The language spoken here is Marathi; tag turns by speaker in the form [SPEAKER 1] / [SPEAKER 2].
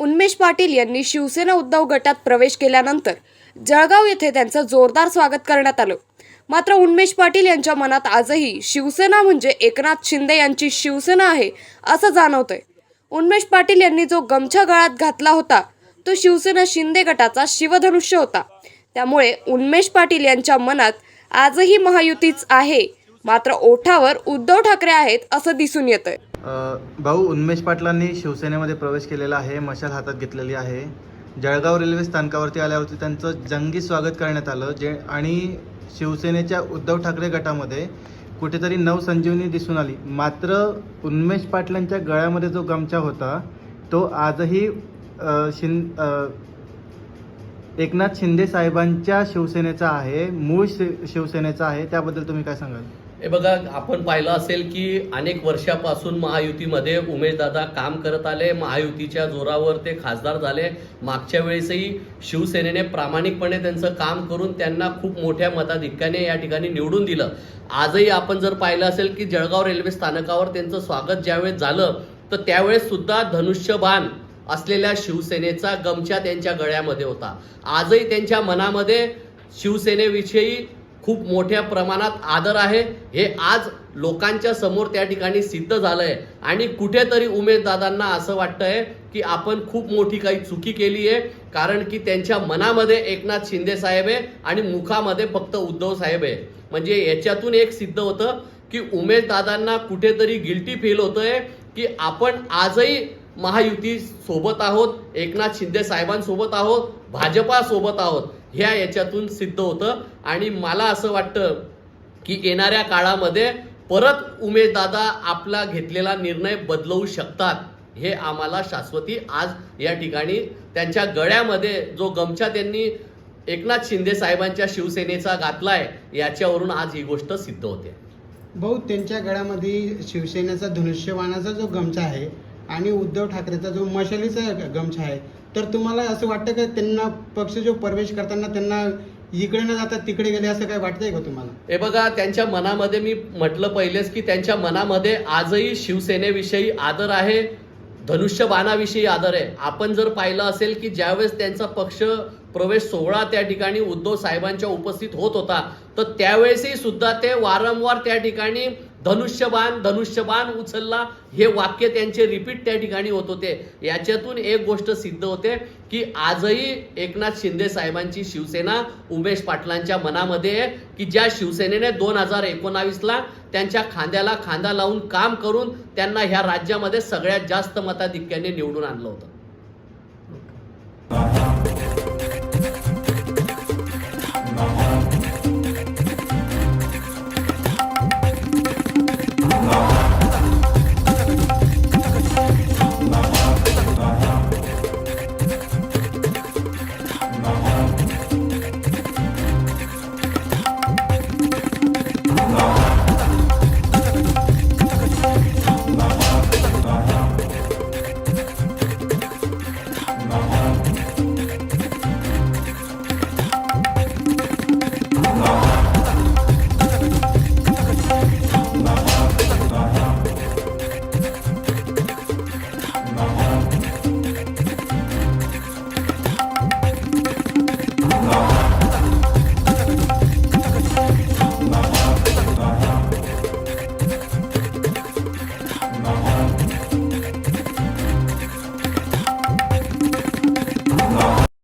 [SPEAKER 1] उन्मेष पाटील यांनी शिवसेना उद्धव गटात प्रवेश केल्यानंतर जळगाव येथे त्यांचं जोरदार स्वागत करण्यात आलं. मात्र उन्मेष पाटील यांच्या मनात आजही शिवसेना म्हणजे एकनाथ शिंदे यांची शिवसेना आहे असं जाणवतंय. उन्मेष पाटील यांनी जो गमछा गळ्यात घातला होता तो शिवसेना शिंदे गटाचा शिवधनुष्य होता. त्यामुळे उन्मेष पाटील यांच्या मनात आजही महायुतीच आहे मात्र ओठावर उद्धव ठाकरे आहेत असं दिसून येतंय.
[SPEAKER 2] भाऊ उन्मेष पाटलांनी शिवसेनेमध्ये प्रवेश केलेला आहे मशाल हातात घेतलेली आहे. जळगाव रेल्वे स्थानकावरती आल्यावरती त्यांचं जंगी स्वागत करण्यात आलं जे आणि शिवसेनेच्या उद्धव ठाकरे गटामध्ये कुठेतरी नवसंजीवनी दिसून आली. मात्र उन्मेष पाटलांच्या गळ्यामध्ये जो गमछा होता तो आजही अ, शिं एकनाथ शिंदे साहेबांच्या शिवसेनेचा आहे मूळ शि- शिवसेनेचा आहे. त्याबद्दल तुम्ही काय सांगाल?
[SPEAKER 3] हे बघा आपण पाहिलं असेल की अनेक वर्षापासून महायुतीमध्ये उमेशदादा काम करत आले महायुतीच्या जोरावर ते खासदार झाले. मागच्या वेळेसही शिवसेनेने प्रामाणिकपणे त्यांचं काम करून त्यांना खूप मोठ्या मताधिक्याने या ठिकाणी निवडून दिलं. आजही आपण जर पाहिलं असेल की जळगाव रेल्वे स्थानकावर त्यांचं स्वागत ज्यावेळेस झालं तर त्यावेळेस सुद्धा धनुष्यबाण असलेल्या शिवसेनेचा गमछा त्यांच्या गळ्यामध्ये होता. आजही त्यांच्या मनामध्ये शिवसेनेविषयी खूप मोठ्या प्रमाणात आदर आहे. हे आज लोकांच्या समोर त्या ठिकाणी सिद्ध झालंय. आणि कुठेतरी उमेददादांना असं वाटतंय की आपण खूप मोठी काही चुकी केली आहे. कारण की त्यांच्या मनामध्ये एकनाथ शिंदे साहेब आहे आणि मुखामध्ये फक्त उद्धव साहेब आहे. म्हणजे याच्यातून एक सिद्ध होतं की उमेददादांना कुठेतरी गिल्टी फील होतंय की आपण आजही महायुती सोबत आहोत एकनाथ शिंदे साहेबांसोबत आहोत भाजपा सोबत आहोत. ह्या याच्यातून सिद्ध होतं. आणि मला असं वाटतं की येणाऱ्या काळामध्ये परत उमेददादा आपला घेतलेला निर्णय बदलवू शकतात हे आम्हाला शाश्वती आज या ठिकाणी त्यांच्या गळ्यामध्ये जो गमछा त्यांनी एकनाथ शिंदे साहेबांच्या शिवसेनेचा घातलाय याच्यावरून आज ही गोष्ट सिद्ध होते.
[SPEAKER 4] भाऊ त्यांच्या गळ्यामध्ये शिवसेनेचा धनुष्यबाणाचा जो गमछा आहे आणि उद्धव ठाकरेचा जो मशालीचा गमछा आहे तर तुम्हाला असं वाटतं का त्यांना पक्ष जो प्रवेश करताना त्यांना इकडे न जाता तिकडे गेले असं काय वाटतंय का तुम्हाला?
[SPEAKER 3] हे बघा त्यांच्या मनामध्ये मी म्हटलं पहिलेच की त्यांच्या मनामध्ये आजही शिवसेनेविषयी आदर आहे धनुष्यबाणाविषयी आदर आहे. आपण जर पाहिलं असेल की ज्यावेळेस त्यांचा पक्ष प्रवेश सोहळा त्या ठिकाणी उद्धव साहेबांच्या उपस्थित होत होता तर त्यावेळेसही सुद्धा ते वारंवार त्या ठिकाणी धनुष्यबाण धनुष्यबाण उचलला. हे वाक्य त्यांचे रिपीट त्या ठिकाणी होत होते. याच्यातून एक गोष्ट सिद्ध होते की आजही एकनाथ शिंदे साहेबांची शिवसेना उमेश पाटलांच्या मनामध्ये आहे की ज्या शिवसेनेने दोन हजार एकोणावीसला त्यांच्या खांद्याला खांदा लावून काम करून त्यांना ह्या राज्यामध्ये सगळ्यात जास्त मताधिक्याने निवडून आणलं होतं. Lord.